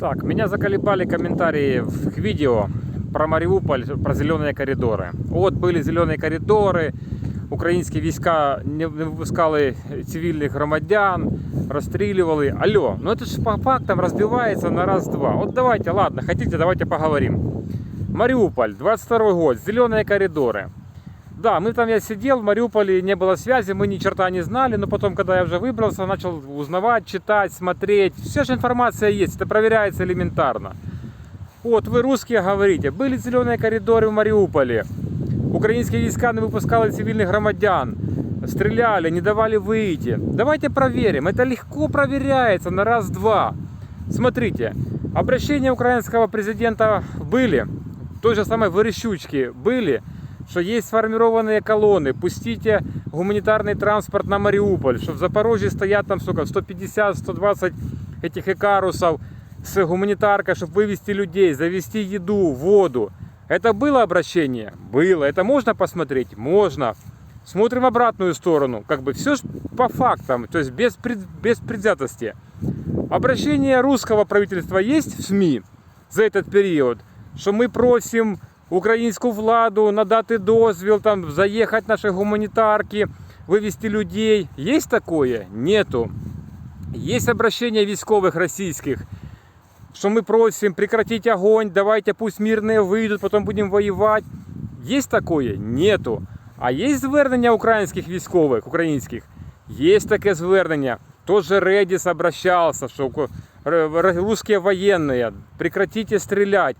Так, меня заколебали комментарии в- к видео про Мариуполь, про зеленые коридоры. Вот были зеленые коридоры, українські війська не не випускали цивільних громадян, розстрілювали. Алло, ну это же по фактам разбивается на раз-два. Вот давайте, ладно, хотите, давайте поговорим. Мариуполь, 22 год, зеленые коридоры. Да, мы там я сидел в Мариуполе, не было связи, мы ни черта не знали, но потом, когда я уже выбрался, начал узнавать, читать, смотреть. Вся же информация есть, это проверяется элементарно. Вот, вы русские говорите, были зеленые коридоры в Мариуполе, украинские войска не выпускали цивильных громадян, стреляли, не давали выйти. Давайте проверим, это легко проверяется на раз-два. Смотрите, обращения украинского президента были, той же самой Верещучки были, что есть сформированные колонны, пустите гуманитарный транспорт на Мариуполь, что в Запорожье стоят там сколько, 150-120 этих икарусов с гуманитаркой, чтобы вывести людей, завести еду, воду. Это было обращение? Было. Это можно посмотреть? Можно. Смотрим обратную сторону. Как бы все по фактам, то есть без, пред- без предвзятости. Обращение русского правительства есть в СМИ за этот період, що ми просимо українську владу надати дозвіл, там, заїхати наші гуманітарки, вивезти людей. Є такое? Нету. Є обращение військових російських, що ми просимо прекратить огонь, давайте пусть мирные вийдуть, потім будемо воювати. Є такое? Нету. А є звернення українських військових, українських? Є таке звернення. Тот же Редис обращался, что ку- р- р- прекратите стрелять,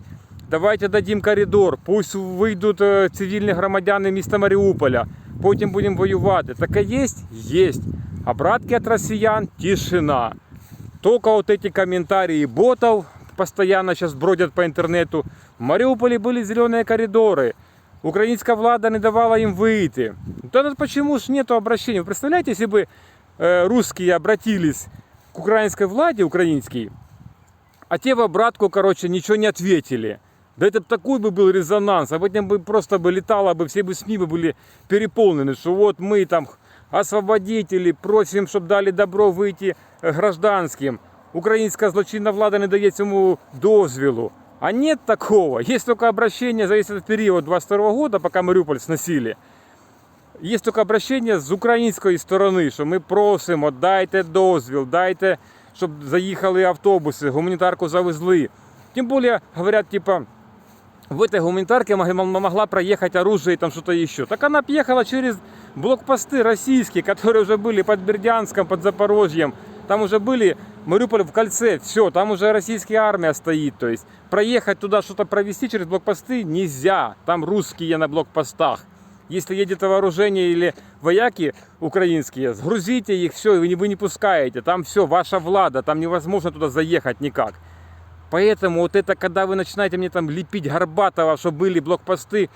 давайте дадим коридор, пусть вийдуть е, цивільні громадяни міста Маріуполя, потім будемо воювати. Таке є? Є. Обратки от россиян – тишина. Только вот эти комментарии ботов постоянно сейчас бродят по интернету. В Мариуполе были зеленые коридоры. Украинская влада не давала им выйти. Да ну почему ж нету обращения? Вы представляете, если бы э, русские обратились к украинской владе, украинской, а те в обратку, короче, ничего не ответили. Да это б такой бы был резонанс, об этом бы просто бы летало бы, все бы СМИ бы были переполнены, что вот мы там освободители, просим, чтобы дали добро выйти э, гражданским. Українська злочинна влада не дає цьому дозвілу. А нет такого. Есть только обращение за весь этот период 22 года, пока Маріуполь сносили. Є тільки обращення з української сторони, що ми просимо, дайте дозвіл, дайте, щоб заїхали автобуси, гуманітарку завезли. Тим більше, говорять, типа, В этой гуманитарке могла проехать оружие и там что-то еще. Так она ехала через блокпосты российские, которые уже были под Бердянском, под Запорожьем. Там уже были Мариуполь в кольце, все, там уже российская армия стоит. То есть проехать туда что-то провести через блокпосты нельзя. Там русские на блокпостах. Если едет вооружение или вояки украинские, сгрузите их, все, вы не, вы не пускаете. Там все, ваша влада, там невозможно туда заехать никак. Поэтому вот это, когда вы начинаете мне там лепить Горбатова, что были блокпосты,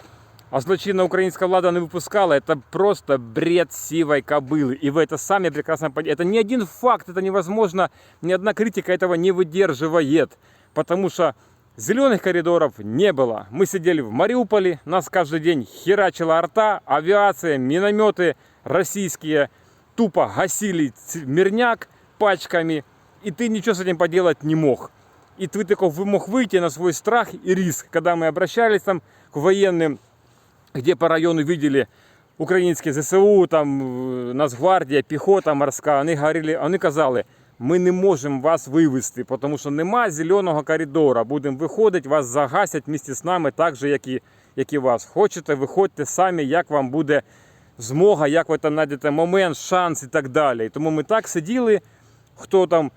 а злочинная украинская влада не выпускала, это просто бред сивой кобылы. И вы это сами прекрасно понимаете. Это не один факт, это невозможно, ни одна критика этого не выдерживает. Потому что зеленых коридоров не было. Мы сидели в Мариуполе, нас каждый день херачила арта, авиация, минометы российские тупо гасили мирняк пачками, и ты ничего с этим поделать не мог. И ты только вы мог выйти на свой страх и риск, когда мы обращались там к военным, где по району видели українські ЗСУ, там е, Нацгвардія, піхота морська, вони говорили, вони казали, ми не можемо вас вивезти, тому що нема зеленого коридора. Будемо виходити, вас загасять місті з нами, так же, як і, як і вас. Хочете, виходьте самі, як вам буде змога, як ви там знайдете момент, шанс і так далі. І тому ми так сиділи, хто там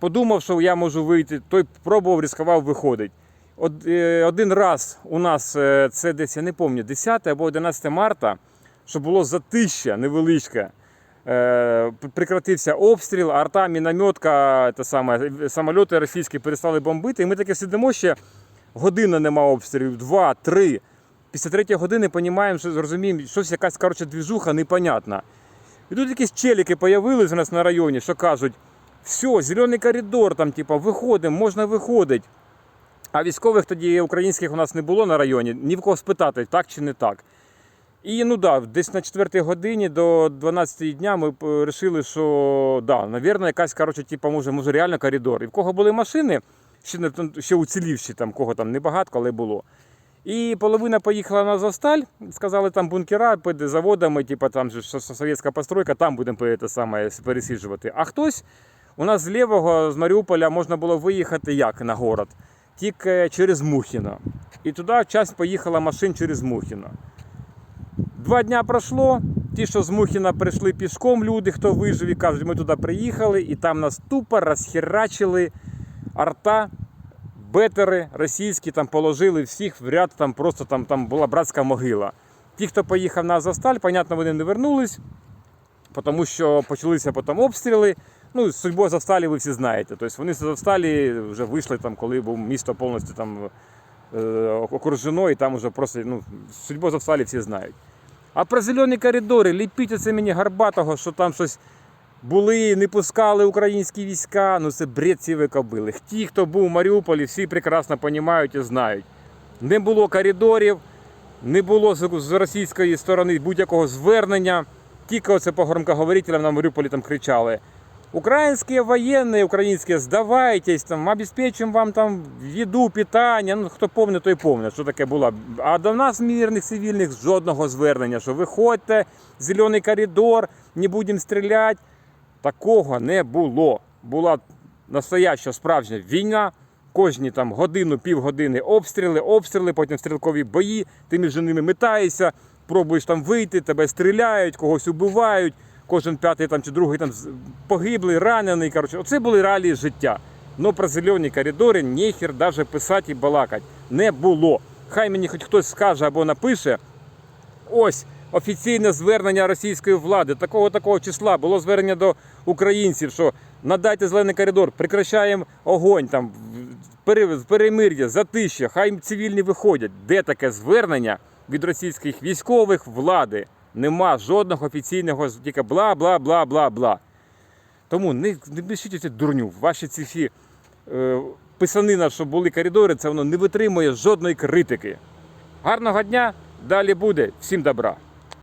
подумав, що я можу вийти, той пробував, ризикував виходить. Од- е, Один раз у нас е, це десь, я не пам'ятаю, 10 або 11 марта, що було затища невеличке. Е, Прекратився обстріл, арта, мінометка, те саме, самольоти російські перестали бомбити. І ми таке сидимо ще, година нема обстрілів, два, три. Після третьої години розуміємо, що зрозуміємо, щось якась коротше, двіжуха непонятна. І тут якісь челіки появились у нас на районі, що кажуть, все, зелений коридор, там, типа, виходимо, можна виходити. А військових тоді українських у нас не було на районі, ні в кого спитати, так чи не так. І ну да, десь на 4 годині до 12 дня ми вирішили, що да, навірно, якась, коротше, типу, може, може реально коридор. І в кого були машини, ще, не- ще уцілівші, там, кого там небагатко, але було. І половина поїхала на Засталь, сказали, там бункера під заводами, типу, там же совєтська постройка, там будемо саме пересіджувати. А хтось у нас з лівого, з Маріуполя, можна було виїхати як на город? Тільки через Мухіно. І туди часть поїхала машин через Мухіно. Два дня пройшло. Ті, що з Мухіна прийшли пішком, люди, хто вижив, і кажуть, ми туди приїхали, і там нас тупо розхерачили арта, бетери російські, там положили всіх в ряд, там просто там, там була братська могила. Ті, хто поїхав на Азовсталь, понятно, вони не вернулись, тому що почалися потім обстріли. Ну, судьбу Азовсталі ви всі знаєте. Тобто вони з Азовсталі вже вийшли, там, коли був місто повністю там, е, окружено, і там вже просто ну, судьбу Азовсталі всі знають. А про зелені коридори, ліпіть оце мені Гарбатого, що там щось були, не пускали українські війська. Ну це бред цієї кобили. Ті, хто був у Маріуполі, всі прекрасно розуміють і знають. Не було коридорів, не було з російської сторони будь-якого звернення. Тільки оце по громкоговорителям на Маріуполі там кричали. Українські воєнні, українські, здавайтесь, там, обезпечимо вам там їду, питання. Ну, хто помне, той помне, що таке було. А до нас, мирних цивільних, жодного звернення, що виходьте, зелений коридор, не будемо стріляти. Такого не було. Була настояща справжня війна. Кожні там годину, півгодини обстріли, обстріли, потім стрілкові бої, ти між ними метаєшся, пробуєш там вийти, тебе стріляють, когось убивають, кожен п'ятий там, чи другий там погиблий, ранений. Коротше, оце були реалії життя. Но про зелені коридори ніхер навіть писати і балакати не було. Хай мені хоч хтось скаже або напише, ось офіційне звернення російської влади, такого такого числа було звернення до українців, що надайте зелений коридор, прекращаємо огонь, там пере- перемир'я, затища, хай цивільні виходять. Де таке звернення від російських військових влади? Нема жодного офіційного, тільки бла, бла, бла, бла, бла. Тому не, пишіть цю дурню. Ваші ці всі е, писанина, що були коридори, це воно не витримує жодної критики. Гарного дня! Далі буде. Всім добра!